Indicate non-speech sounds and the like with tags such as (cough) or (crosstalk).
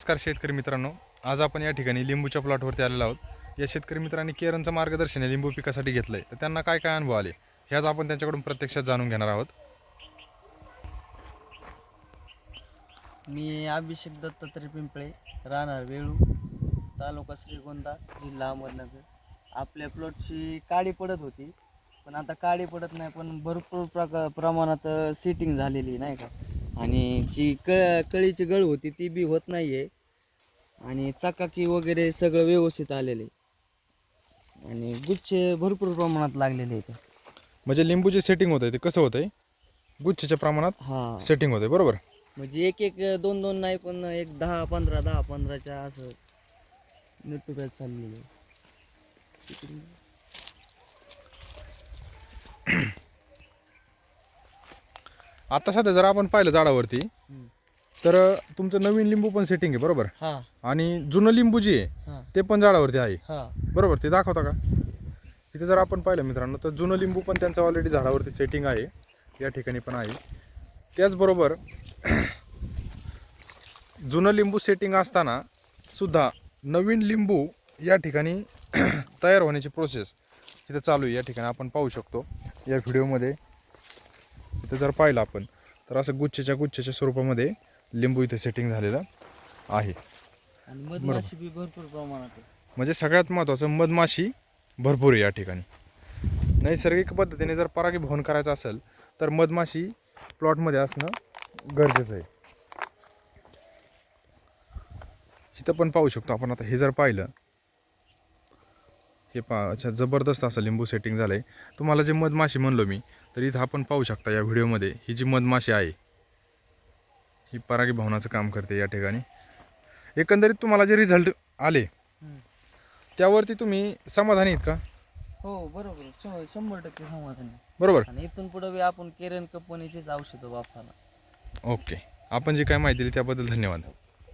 नमस्कार शेतकरी मित्रांनो. आज आपण या ठिकाणी लिंबूच्या प्लॉटवरती आलेलो आहोत. या शेतकरी मित्रांनी केरनचं मार्गदर्शन हे लिंबू पिकासाठी घेतलं आहे तर त्यांना काय काय अनुभव आले? हे आज आपण त्यांच्याकडून प्रत्यक्षात जाणून घेणार आहोत. मी अभिषेक दत्तात्रय पिंपळे राहणार वेळू तालुका श्रीगोंदा जिल्हा अहमदनगर. आपल्या प्लॉटची काळी पडत होती पण आता काळी पडत नाही पण भरपूर प्रका प्रमाणात सिटिंग झालेली नाही का? आणि जी क कळीची गळ होती ती बी होत नाही आहे आणि चकाकी वगैरे सगळं व्यवस्थित आलेले आणि गुच्छे भरपूर प्रमाणात लागलेले आहेत. म्हणजे लिंबू जे सेटिंग होतं ते कसं होतंय? गुच्छच्या प्रमाणात हां. सेटिंग होते बरोबर? म्हणजे एक एक दोन दोन नाही पण एक दहा पंधरा दहा पंधराच्या असं नेटुक्यात चाललेलं आता सध्या जर आपण पाहिलं झाडावरती. तर तुमचं नवीन लिंबू पण सेटिंग आहे बरोबर? हा. आणि जुनं लिंबू जे आहे ते पण झाडावरती आहे. हा. बरोबर ते दाखवता का? इथे जर आपण पाहिलं मित्रांनो तर जुनं लिंबू पण त्यांचं ऑलरेडी झाडावरती सेटिंग आहे या ठिकाणी पण आहे. त्याचबरोबर (clears throat) जुनं लिंबू सेटिंग असताना सुद्धा नवीन लिंबू या ठिकाणी (clears throat) तयार होण्याची प्रोसेस इथं चालू आहे या ठिकाणी आपण पाहू शकतो. या व्हिडिओमध्ये इथं जर पाहिलं आपण तर असं गुच्छेच्या गुच्छेच्या स्वरूपामध्ये लिंबू इथे सेटिंग झालेलं आहे. आणि मधमाशी बी भरपूर प्रमाणात आहे. म्हणजे सगळ्यात महत्त्वाचं मधमाशी भरपूर आहे या ठिकाणी. नैसर्गिक पद्धतीने जर परागीभवन करायचं असेल तर मधमाशी प्लॉटमध्ये असणं गरजेचं आहे. इथं पण पाहू शकतो आपण आता हे जर पाहिलं हे पा अच्छा जबरदस्त असं लिंबू सेटिंग झालं आहे तुम्हाला जे मधमाशी म्हणलो मी तर इथं आपण पाहू शकता या व्हिडिओमध्ये ही जी मधमाशी आहे ही परागीभवनाचं काम करते या ठिकाणी. एकंदरीत तुम्हाला जे रिझल्ट आले. त्यावरती तुम्ही समाधानी आहेत का? हो बरोबर शं- शंभर टक्के समाधान आहे. बरोबर. आणि इथून पुढे बी आपण केरन कंपनीचीच औषधं वापरणार. ओके. आपण जी काय माहिती दिली त्याबद्दल धन्यवाद.